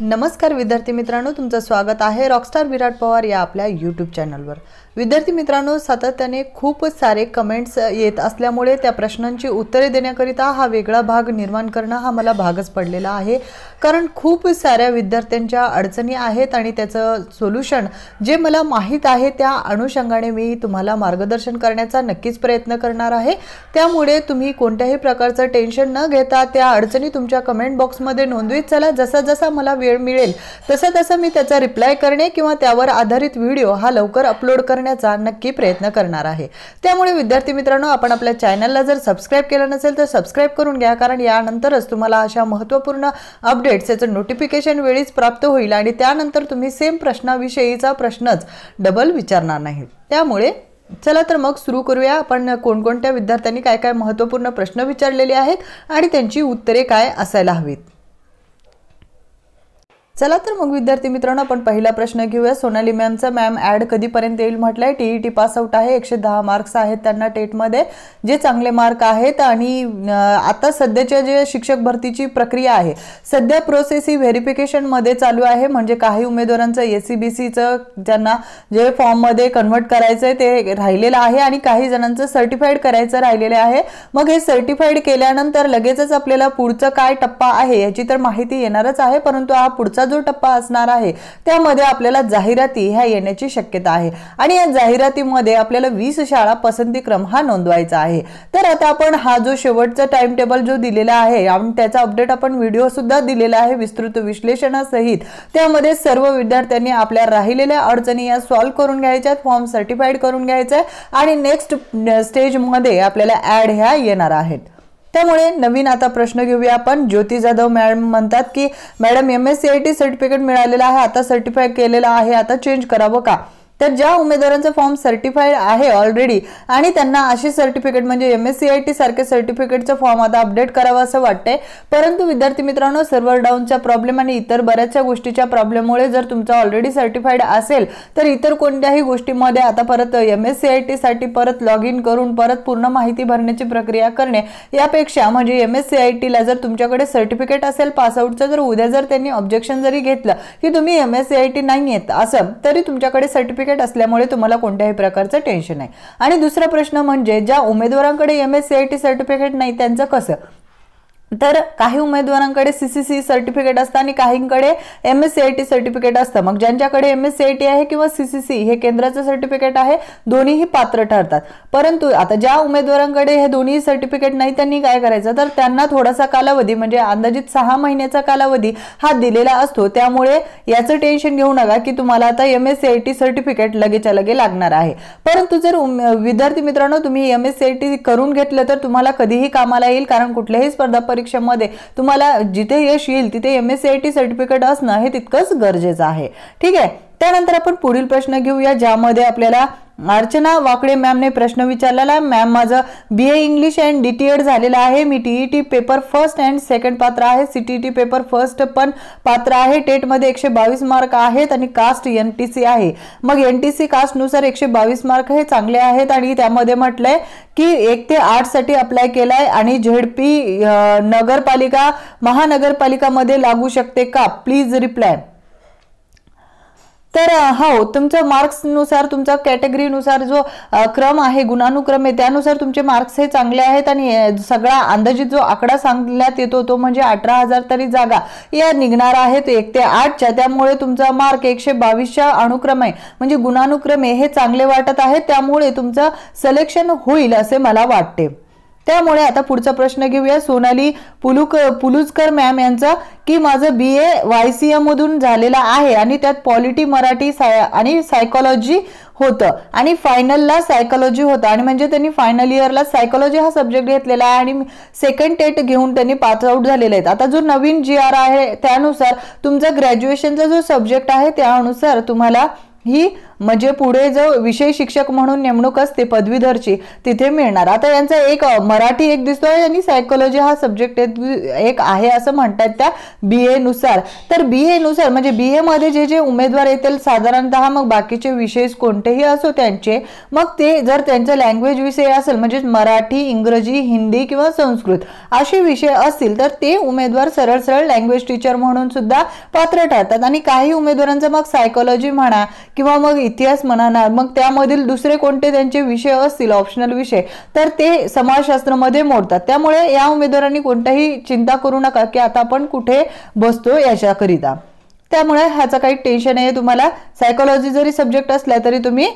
नमस्कार विद्यार्थी मित्रांनो तुमचं स्वागत आहे रॉकस्टार विराट पवार या आपल्या यूट्यूब चॅनलवर विद्यार्थी मित्रांनो सातत्याने खूप सारे कमेंट्स येत असल्यामुळे त्या प्रश्नांची उत्तरे देण्याकरिता हा वेगळा भाग निर्माण करणं हा मला भागच पडलेला आहे. कारण खूप साऱ्या विद्यार्थ्यांच्या अडचणी आहेत आणि त्याचं सोल्युशन जे मला माहीत आहे त्या अनुषंगाने मी तुम्हाला मार्गदर्शन करण्याचा नक्कीच प्रयत्न करणार आहे. त्यामुळे तुम्ही कोणत्याही प्रकारचं टेन्शन न घेता त्या अडचणी तुमच्या कमेंट बॉक्समध्ये नोंदवीत चला. जसा जसा मला वेळ मिळेल. तसं तसं मी त्याचा रिप्लाय करणे किंवा त्यावर आधारित व्हिडिओ हा लवकर अपलोड करण्याचा नक्की प्रयत्न करणार आहे. त्यामुळे विद्यार्थी मित्रांनो आपण आपल्या चॅनलला जर सबस्क्राईब केलं नसेल तर सबस्क्राईब करून घ्या कारण यानंतरच तुम्हाला अशा महत्त्वपूर्ण अपडेट्स याचं नोटिफिकेशन वेळीच प्राप्त होईल आणि त्यानंतर तुम्ही सेम प्रश्नाविषयीचा प्रश्नच डबल विचारणार नाही त्यामुळे चला तर मग सुरू करूया. आपण कोणकोणत्या विद्यार्थ्यांनी काय काय महत्त्वपूर्ण प्रश्न विचारलेले आहेत आणि त्यांची उत्तरे काय असायला हवीत? चला तर मग विद्यार्थी मित्रांनो आपण पहिला प्रश्न घेऊया. सोनाली मॅमचा मॅम ॲड कधीपर्यंत येईल म्हटलंय? टी ई टी पासआउट आहे एकशे दहा मार्क्स आहेत त्यांना टेटमध्ये जे चांगले मार्क आहेत आणि आता सध्याच्या जे शिक्षक भरतीची प्रक्रिया आहे सध्या प्रोसेस ही व्हेरिफिकेशनमध्ये चालू आहे. म्हणजे काही उमेदवारांचं एस सी बी सीचं ज्यांना जे फॉर्ममध्ये कन्वर्ट करायचं आहे ते राहिलेलं आहे आणि काही जणांचं सर्टिफाईड करायचं राहिलेलं आहे. मग हे सर्टिफाईड केल्यानंतर लगेचच आपल्याला पुढचं काय टप्पा आहे याची तर माहिती येणारच आहे. परंतु हा पुढचा जो टप्पा असणार आहे त्यामध्ये आपल्याला जाहिराती ह्या येण्याची शक्यता आहे. आणि या जाहिरातीमध्ये आपल्याला वीस शाळा पसंती क्रम हा नोंदवायचा आहे. तर आता आपण हा जो शेवटचा टाइम टेबल जो दिलेला आहे आणि त्याचा अपडेट आपण व्हिडिओ सुद्धा दिलेला आहे विस्तृत विश्लेषणासहित. त्यामध्ये सर्व विद्यार्थ्यांनी आपल्या राहिलेल्या अडचणी या सॉल्व्ह करून घ्यायच्या फॉर्म सर्टिफाईड करून घ्यायचा आहे आणि नेक्स्ट स्टेजमध्ये आपल्याला ऍड ह्या येणार आहेत. त्यामुळे नवीन आता प्रश्न घेऊया आपण. ज्योती जाधव मॅडम म्हणतात की madam M S C I T certificate मिळालेलं आहे. आता सर्टिफाय केलेलं आहे. आता चेंज करावं का? तर ज्या उमेदवारांचा फॉर्म सर्टिफाईड आहे ऑलरेडी आणि त्यांना अशी सर्टिफिकेट म्हणजे M S C I T सारखे सर्टिफिकेटचं फॉर्म आता अपडेट करावं असं वाटतंय. परंतु विद्यार्थी मित्रांनो सर्व्हर डाऊनचा प्रॉब्लेम आणि इतर बऱ्याचशा गोष्टीच्या प्रॉब्लेममुळे जर तुमचा ऑलरेडी सर्टिफाईड असेल तर इतर कोणत्याही गोष्टीमध्ये आता परत M S C I T साठी परत लॉग इन करून परत पूर्ण माहिती भरण्याची प्रक्रिया करणे यापेक्षा म्हणजे एम एस सी आय टीला जर तुमच्याकडे सर्टिफिकेट असेल पासआउटचं जर उद्या जर त्यांनी ऑब्जेक्शन जरी घेतलं की तुम्ही M S C I T नाही येत असं तरी तुमच्याकडे सर्टिफिकेट सर्टिफिकेट असल्यामुळे तुम्हाला कोणत्याही प्रकारचं टेन्शन नाही. आणि दुसरा प्रश्न म्हणजे ज्या उमेदवारांकडे M S C I T certificate नाही त्यांचं कसं? तर काही उमेदवारांकडे सी सी सी सर्टिफिकेट असतं आणि काहींकडे M S C I T certificate असतं. मग ज्यांच्याकडे M S C I T आहे किंवा सी सी सी हे केंद्राचं सर्टिफिकेट आहे दोन्हीही पात्र ठरतात. परंतु आता ज्या उमेदवारांकडे हे दोन्ही सर्टिफिकेट नाही त्यांनी काय करायचं? तर त्यांना थोडासा कालावधी म्हणजे अंदाजित सहा महिन्याचा कालावधी हा दिलेला असतो. त्यामुळे याचं टेन्शन घेऊ नका की तुम्हाला आता M S C I T certificate लगेच्या लगे लागणार आहे. परंतु जर विद्यार्थी मित्रांनो तुम्ही M S C I T करून घेतलं तर तुम्हाला कधीही कामाला येईल कारण कुठल्याही स्पर्धा परीक्षेमध्ये तुम्हाला जिथे यश येईल तिथे M S C I T certificate असणं हे तितकंच गरजेचं आहे. ठीक आहे? त्यानंतर आपण पुढील प्रश्न घेऊया ज्यामध्ये आपल्याला अर्चना वाकडे मॅमने प्रश्न विचारलेला मॅम माझं B A English and D T Ed झालेलं आहे. मी T T paper first and second पात्र आहे. C T T paper first पण पात्र आहे. टेटमध्ये एकशे बावीस मार्क आहेत आणि कास्ट एन टी सी आहे. मग एन टी सी कास्टनुसार एकशे बावीस मार्क हे चांगले आहेत आणि त्यामध्ये म्हटलंय की एक ते आठसाठी अप्लाय अप्लाय केलाय आणि झेडपी नगरपालिका महानगरपालिकामध्ये लागू शकते का? प्लीज रिप्लाय तर हो तुमचं मार्क्सनुसार तुमचा कॅटेगरीनुसार जो क्रम आहे गुणानुक्रम आहे त्यानुसार तुमचे मार्क्स हे चांगले आहेत आणि सगळा अंदाजित जो आकडा सांगण्यात येतो तो म्हणजे अठरा हजार तरी जागा या निघणार आहेत एक ते आठच्या. त्यामुळे तुमचा मार्क एकशे बावीसच्या अनुक्रम आहे. म्हणजे गुणानुक्रमे हे चांगले वाटत आहे त्यामुळे तुमचं सिलेक्शन होईल असे मला वाटते. त्यामुळे आता पुढचा प्रश्न घेऊया. सोनाली पुलुक पुलुजकर मॅम यांचा की माझं बी ए वाय सी मधून झालेलं आहे आणि त्यात पॉलिटी मराठी साय आणि सायकोलॉजी होतं. आणि फायनलला सायकोलॉजी होतं. आणि म्हणजे त्यांनी फायनल इयरला सायकोलॉजी हा सब्जेक्ट घेतलेला आहे आणि सेकंड टेट घेऊन त्यांनी पासआउट झालेले आहेत. आता जो नवीन जी आर आहे त्यानुसार तुमचा ग्रॅज्युएशनचा जो सब्जेक्ट आहे त्यानुसार तुम्हाला ही म्हणजे पुढे जो विषय शिक्षक म्हणून नेमणूक असते पदवीधरची तिथे मिळणार. आता यांचा एक मराठी एक दिसतोय आणि सायकोलॉजी हा सब्जेक्ट एक आहे असं म्हणतात त्या बी ए नुसार. तर बी ए नुसार म्हणजे बी ए मध्ये जे जे उमेदवार येतील साधारणतः मग बाकीचे विषय कोणतेही असो त्यांचे मग ते जर त्यांचा लँग्वेज विषय असेल म्हणजे मराठी इंग्रजी हिंदी किंवा संस्कृत असे विषय असतील तर ते उमेदवार सरळ सरळ लँग्वेज टीचर म्हणून सुद्धा पात्र ठरतात. आणि काही उमेदवारांचं मग सायकोलॉजी म्हणा किंवा मग इतिहास म्हणणार. मग त्यामधील दुसरे कोणते त्यांचे विषय असतील? ऑप्शनल विषय. तर ते समाजशास्त्रामध्ये मोडतात. त्यामुळे या उमेदवारांनी कोणत्याही चिंता करू नका की आता आपण कुठे बसतो याच्याकरिता. त्यामुळे ह्याचं काही टेन्शन आहे तुम्हाला सायकोलॉजी जरी सब्जेक्ट असला तरी तुम्ही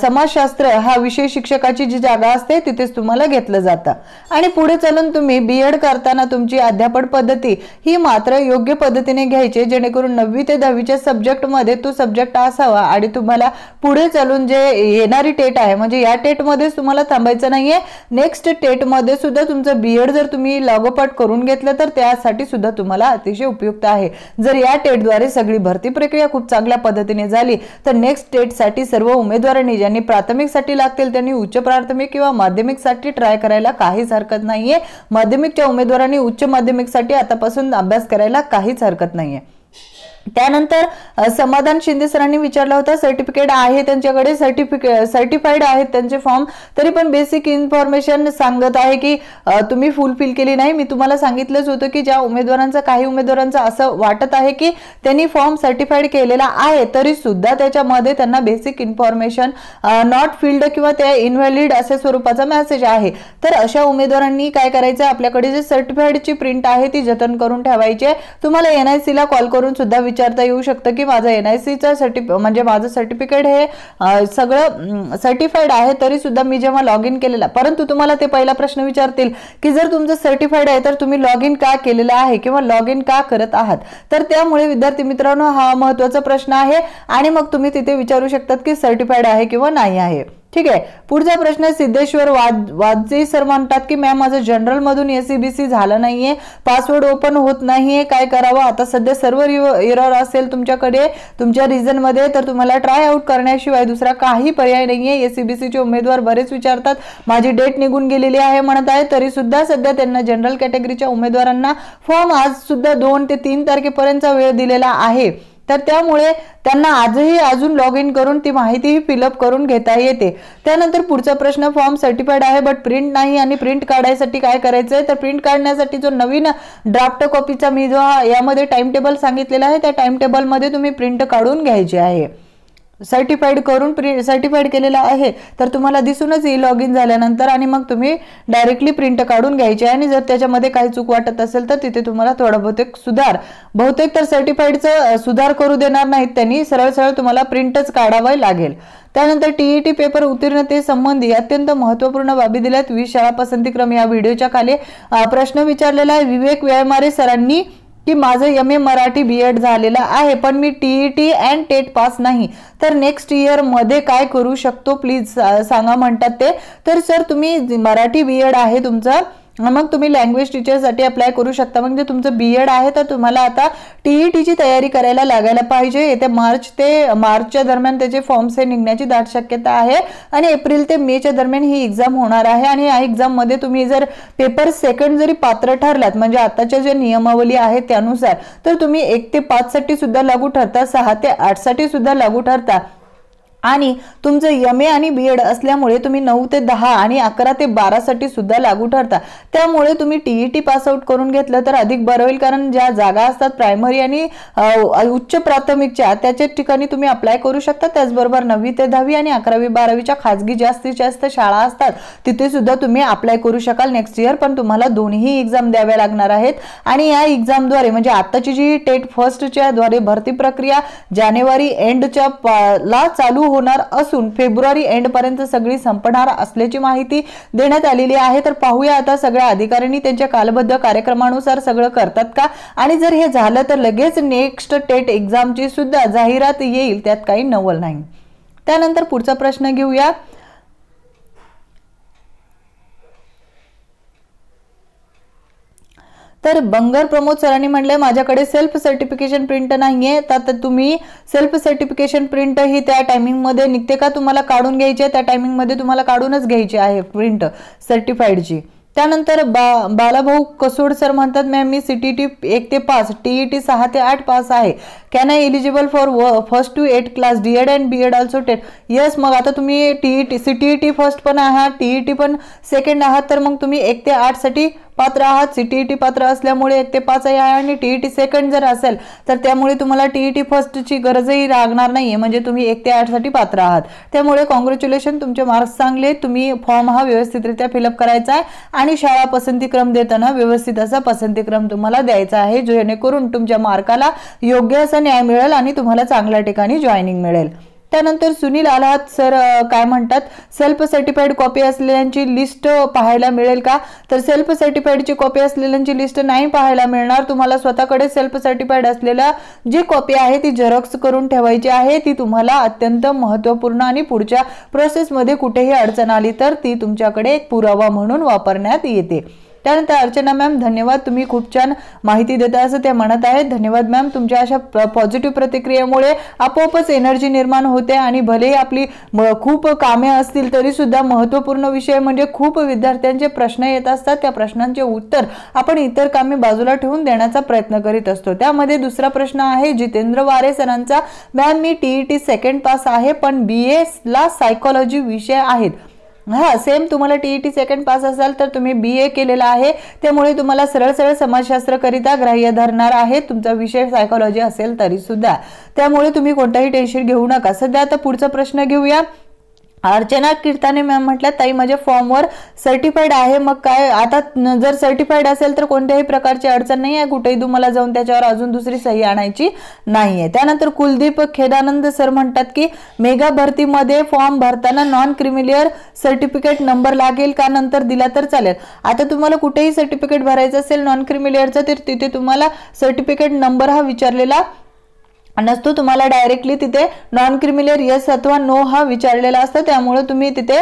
समाजशास्त्र हा विषय शिक्षकाची जी जागा असते तिथेच तुम्हाला घेतलं जातं. आणि पुढे चालून तुम्ही बी एड करताना तुमची अध्यापन पद्धती ही मात्र योग्य पद्धतीने घ्यायची जेणेकरून नववी ते दहावीच्या सब्जेक्टमध्ये तो सब्जेक्ट असावा आणि तुम्हाला पुढे चालून जे येणारी टेट आहे म्हणजे या टेटमध्येच तुम्हाला थांबायचं नाहीये. नेक्स्ट टेटमध्ये सुद्धा तुमचं बी एड जर तुम्ही लागोपाठ करून घेतलं तर त्यासाठी सुद्धा तुम्हाला अतिशय उपयुक्त आहे. जर या टेटद्वारे सगळी भरती प्रक्रिया खूप चांगल्या पद्धतीने झाली तर नेक्स्ट टेटसाठी सर्व उमेदवारांनी ज्यांनी प्राथमिकसाठी लागतील त्यांनी उच्च प्राथमिक किंवा माध्यमिकसाठी ट्राय करायला काहीच हरकत नाहीये. माध्यमिकच्या उमेदवारांनी उच्च माध्यमिकसाठी आतापासून अभ्यास करायला काहीच हरकत नाहीये. त्यानंतर समाधान शिंदे सरांनी विचारला होता सर्टिफिकेट आहे त्यांच्याकडे सर्टिफिकेट सर्टिफाईड आहेत त्यांचे फॉर्म तरी पण बेसिक इन्फॉर्मेशन सांगत आहे की तुम्ही फुलफिल केली नाही. मी तुम्हाला सांगितलंच होतं की ज्या उमेदवारांचा काही उमेदवारांचं असं वाटत आहे की त्यांनी फॉर्म सर्टिफाईड केलेला आहे तरी सुद्धा त्याच्यामध्ये त्यांना बेसिक इन्फॉर्मेशन नॉट फिल्ड किंवा त्या इनव्हॅलिड अशा स्वरूपाचा मेसेज आहे. तर अशा उमेदवारांनी काय करायचं? आपल्याकडे जे सर्टिफाईडची प्रिंट आहे ती जतन करून ठेवायची तुम्हाला एनआयसीला कॉल करून सुद्धा विचारता येऊ शकतं की माझं एन आय सीचं सर्टिफि म्हणजे माझं सर्टिफिकेट हे सगळं सर्टिफाईड आहे तरी सुद्धा मी जेव्हा लॉग इन केलेला परंतु तुम्हाला ते पहिला प्रश्न विचारतील की जर तुमचं सर्टिफाईड आहे तर तुम्ही लॉग इन का केलेलं आहे किंवा लॉग इन का करत आहात? तर त्यामुळे विद्यार्थी मित्रांनो हा महत्त्वाचा प्रश्न आहे आणि मग तुम्ही तिथे विचारू शकतात की सर्टिफाईड आहे किंवा नाही आहे. ठीक आहे. पुढचा प्रश्न सिद्धेश्वर वाद वाजे सर म्हणतात की मॅम माझं जनरल मधून एसीबीसी झालं नाहीये. पासवर्ड ओपन होत नाहीये. काय करावं? आता सध्या सर्व एरर असेल तुमच्याकडे तुमच्या रिझनमध्ये तर तुम्हाला ट्राय आउट करण्याशिवाय दुसरा काही पर्याय नाहीये. एसीबीसीचे उमेदवार बरेच विचारतात. माझी डेट निघून गेलेली आहे म्हणत आहे तरी सुद्धा सध्या त्यांना जनरल कॅटेगरीच्या उमेदवारांना फॉर्म आज सुद्धा दोन ते तीन तारखेपर्यंतचा वेळ दिलेला आहे. तर त्यामुळे त्यांना आजही अजून लॉग इन करून ती माहितीही फिलअप करून घेता येते. त्यानंतर पुढचा प्रश्न फॉर्म सर्टिफाईड आहे बट प्रिंट नाही आणि प्रिंट काढायसाठी काय करायचं आहे तर प्रिंट काढण्यासाठी जो नवीन ड्राफ्ट कॉपीचा मी जो यामध्ये टाइम टेबल सांगितलेला आहे त्या टाइम टेबलमध्ये तुम्ही प्रिंट काढून घ्यायची आहे. सर्टिफाईड करून प्रि सर्टिफाईड केलेला आहे तर तुम्हाला दिसूनच येईल लॉग इन झाल्यानंतर आणि मग तुम्ही डायरेक्टली प्रिंट काढून घ्यायची आणि जर त्याच्यामध्ये काही चूक वाटत असेल तर तिथे तुम्हाला थोडा बहुतेक सुधार. बहुतेक तर सर्टिफाईडचं सुधार करू देणार नाहीत त्यांनी सरळ सरळ तुम्हाला प्रिंटच काढावं लागेल. त्यानंतर टीईटी पेपर उत्तीर्णतेसंबंधी अत्यंत महत्त्वपूर्ण बाबी दिल्यात. वीस शाळा पसंतीक्रम या व्हिडिओच्या खाली प्रश्न विचारलेला आहे. विवेक व्यायमारे सरांनी की माझं M A Marathi B Ed झालेलं आहे पण मी T E T and TET pass नाही. तर नेक्स्ट इयरमध्ये काय करू शकतो? प्लीज सांगा म्हणतात ते. तर सर तुम्ही मराठी बी एड आहे तुमचं मग तुम्ही लँग्वेज टीचरसाठी अप्लाय करू शकता. म्हणजे तुमचं बी एड आहे तर तुम्हाला आता टीईटीची तयारी करायला लागायला पाहिजे. येत्या मार्च ते मार्चच्या दरम्यान त्याचे फॉर्म्स हे निघण्याची दाट शक्यता आहे. आणि एप्रिल ते मेच्या दरम्यान ही एक्झाम होणार आहे. आणि या एक्झाममध्ये तुम्ही जर पेपर सेकंड जरी पात्र ठरलात म्हणजे आताच्या ज्या नियमावली आहे त्यानुसार तर तुम्ही एक ते पाचसाठी सुद्धा लागू ठरता सहा ते आठसाठी सुद्धा लागू ठरता. आणि तुमचं एम ए आणि बी एड असल्यामुळे तुम्ही नऊ ते दहा आणि अकरा ते बारासाठी सुद्धा लागू ठरता. त्यामुळे तुम्ही टीई टी पासआउट करून घेतलं तर अधिक बरं होईल कारण ज्या जागा असतात प्रायमरी आणि उच्च प्राथमिकच्या त्याच्या ठिकाणी तुम्ही अप्लाय करू शकता. त्याचबरोबर नववी ते दहावी आणि अकरावी बारावीच्या खाजगी जास्तीत जास्त शाळा असतात तिथे सुद्धा तुम्ही अप्लाय करू शकाल. नेक्स्ट इयर पण तुम्हाला दोन्ही एक्झाम द्याव्या लागणार आहेत. आणि या एक्झामद्वारे म्हणजे आत्ताची जी टेट फर्स्टच्या द्वारे भरती प्रक्रिया जानेवारी एंडच्या ला चालू होणार असून फेब्रुवारी एंड पर्यंत सगळी संपणार असल्याची माहिती देण्यात आलेली आहे. तर पाहूया आता सगळ्या अधिकाऱ्यांनी त्यांच्या कालबद्ध कार्यक्रमानुसार सगळं करतात का? आणि जर हे झालं तर लगेच नेक्स्ट टेट एक्झामची सुद्धा जाहिरात येईल त्यात काही नवल नाही. त्यानंतर पुढचा प्रश्न घेऊया. तर बंगर प्रमोद सरांनी म्हणलंय माझ्याकडे सेल्फ सर्टिफिकेशन प्रिंट नाहीये तर तुम्ही सेल्फ सर्टिफिकेशन प्रिंट ही त्या टायमिंगमध्ये निघते का? तुम्हाला काढून घ्यायची आहे त्या टायमिंगमध्ये तुम्हाला काढूनच घ्यायची आहे प्रिंट सर्टिफाईडची त्यानंतर बा बालाभाऊ कसोड सर म्हणतात मॅम मी सी टी टी एक ते पाच टी ई टी सहा ते आठ पास आहे. कॅन आय एलिजिबल फॉर व first two eight class D Ed and B Ed also TET yes मग आता तुम्ही T E T C T E T first पण आहात टी ई टी पण सेकंड आहात तर मग तुम्ही एक ते आठसाठी पात्र आहात. सी टी ई टी पात्र असल्यामुळे एक ते पाच आहे आणि टी ई टी सेकंड जर असेल तर त्यामुळे तुम्हाला टी ई टी फर्स्टची गरजही लागणार नाहीये. म्हणजे तुम्ही एक ते आठसाठी पात्र आहात. त्यामुळे कॉंग्रॅच्युलेशन तुमचे मार्क्स चांगले तुम्ही फॉर्म हा व्यवस्थितरित्या फिलअप करायचा आहे. आणि शाळा पसंतीक्रम देताना व्यवस्थित असा पसंतीक्रम तुम्हाला द्यायचा आहे जेणेकरून तुमच्या मार्काला योग्य असा न्याय मिळेल आणि तुम्हाला चांगल्या ठिकाणी जॉईनिंग मिळेल. त्यानंतर सुनील आलात सर काय म्हणतात? सेल्फ सर्टिफाईड कॉपी असलेल्यांची लिस्ट पाहायला मिळेल का? तर सेल्फ सर्टिफाईडची कॉपी असलेल्यांची लिस्ट नाही पाहायला मिळणार. तुम्हाला स्वतःकडे सेल्फ सर्टिफाईड असलेल्या जी कॉपी आहे ती झेरॉक्स करून ठेवायची आहे. ती तुम्हाला अत्यंत महत्त्वपूर्ण आणि पुढच्या प्रोसेसमध्ये कुठेही अडचण आली तर ती तुमच्याकडे एक पुरावा म्हणून वापरण्यात येते. त्यानंतर अर्चना मॅम धन्यवाद. तुम्ही खूप छान माहिती देता असं त्या म्हणत आहेत. धन्यवाद मॅम. तुमच्या अशा पॉझिटिव्ह प्रतिक्रियेमुळे आपोआपच एनर्जी निर्माण होते आणि भलेही आपली खूप कामे असतील तरी सुद्धा महत्त्वपूर्ण विषय म्हणजे खूप विद्यार्थ्यांचे प्रश्न येत असतात. त्या प्रश्नांचे उत्तर आपण इतर कामे बाजूला ठेवून देण्याचा प्रयत्न करीत असतो. त्यामध्ये दुसरा प्रश्न आहे जितेंद्र वारे सरांचा मॅम मी T E T second pass आहे पण बी एसला सायकोलॉजी विषय आहेत. हां सेम तुम्हाला T E T second pass असाल तर तुम्ही बी ए केलेला आहे. त्यामुळे तुम्हाला सरळ सरळ समाजशास्त्रकरिता ग्राह्य धरणार आहे. तुमचा विषय सायकोलॉजी असेल तरी सुद्धा त्यामुळे तुम्ही कोणताही टेन्शन घेऊ नका. सध्या आता पुढचा प्रश्न घेऊया. अर्चना कीर्ताने मॅम म्हटलं ताई माझ्या फॉर्मवर सर्टिफाईड आहे मग काय? आता जर सर्टिफाईड असेल तर कोणत्याही प्रकारची अडचण नाही आहे. कुठेही तुम्हाला जाऊन त्याच्यावर अजून दुसरी सही आणायची नाही आहे त्यानंतर कुलदीप खेदानंद सर म्हणतात की मेगा भरतीमध्ये फॉर्म भरताना नॉन क्रिमिलियर सर्टिफिकेट नंबर लागेल का? नंतर दिला तर चालेल. आता तुम्हाला कुठेही सर्टिफिकेट भरायचं असेल नॉन क्रिमिलियरचं तर तिथे तुम्हाला सर्टिफिकेट नंबर हा विचारलेला नसतो तुम्हाला डायरेक्टली तिथे नॉन क्रिमिलियर येस अथवा नो हा विचारलेला असतं. त्यामुळे तुम्ही तिथे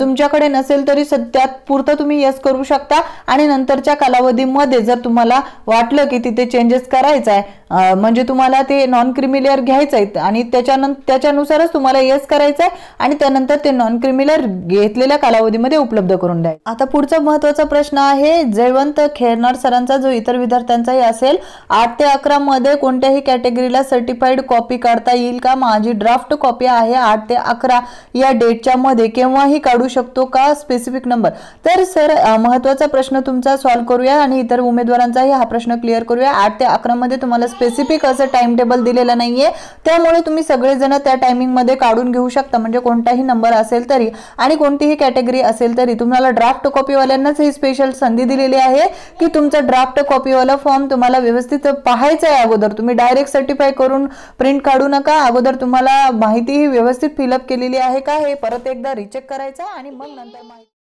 तुमच्याकडे नसेल तरी सध्या पुरतं तुम्ही येस करू शकता. आणि नंतरच्या कालावधीमध्ये जर तुम्हाला वाटलं की तिथे चेंजेस करायचं आहे म्हणजे तुम्हाला ते नॉन क्रिमिलेअर घ्यायचं आहे आणि त्याच्यानंतर त्याच्यानुसारच तुम्हाला येस करायचं आहे आणि त्यानंतर ते नॉन क्रिमिलेअर घेतलेल्या कालावधीमध्ये उपलब्ध करून द्या आता पुढचा महत्त्वाचा प्रश्न आहे जयवंत खेरनार सरांचा जो इतर विद्यार्थ्यांचाही असेल आठ ते अकरा मध्ये कोणत्याही कॅटेगरीला सर्टिफिकेट सर्टिफाईड कॉपी काढता येईल का? माझी ड्राफ्ट कॉपी आहे आठ ते अकरा. या डेटच्या मध्ये केव्हाही काढू शकतो का? स्पेसिफिक नंबर तर सर महत्त्वाचा प्रश्न तुमचा सॉल्व्ह करूया आणि इतर उमेदवारांचाही हा प्रश्न क्लिअर करूया. आठ ते अकरा मध्ये तुम्हाला स्पेसिफिक असं टाइम टेबल दिलेलं नाहीये. त्यामुळे तुम्ही सगळेजण त्या टायमिंगमध्ये काढून घेऊ शकता. म्हणजे कोणताही नंबर असेल तरी आणि कोणतीही कॅटेगरी असेल तरी तुम्हाला ड्राफ्ट कॉपीवाल्यांनाच ही स्पेशल संधी दिलेली आहे की तुमचा ड्राफ्ट कॉपीवाला फॉर्म तुम्हाला व्यवस्थित पाहायचा आहे अगोदर. तुम्ही डायरेक्ट सर्टिफाय करून प्रिंट काढू नका. अगोदर तुम्हाला माहिती ही व्यवस्थित फिलअप केलेली आहे का? हे परत एकदा रिचेक करायचं आणि मग नंतर माहिती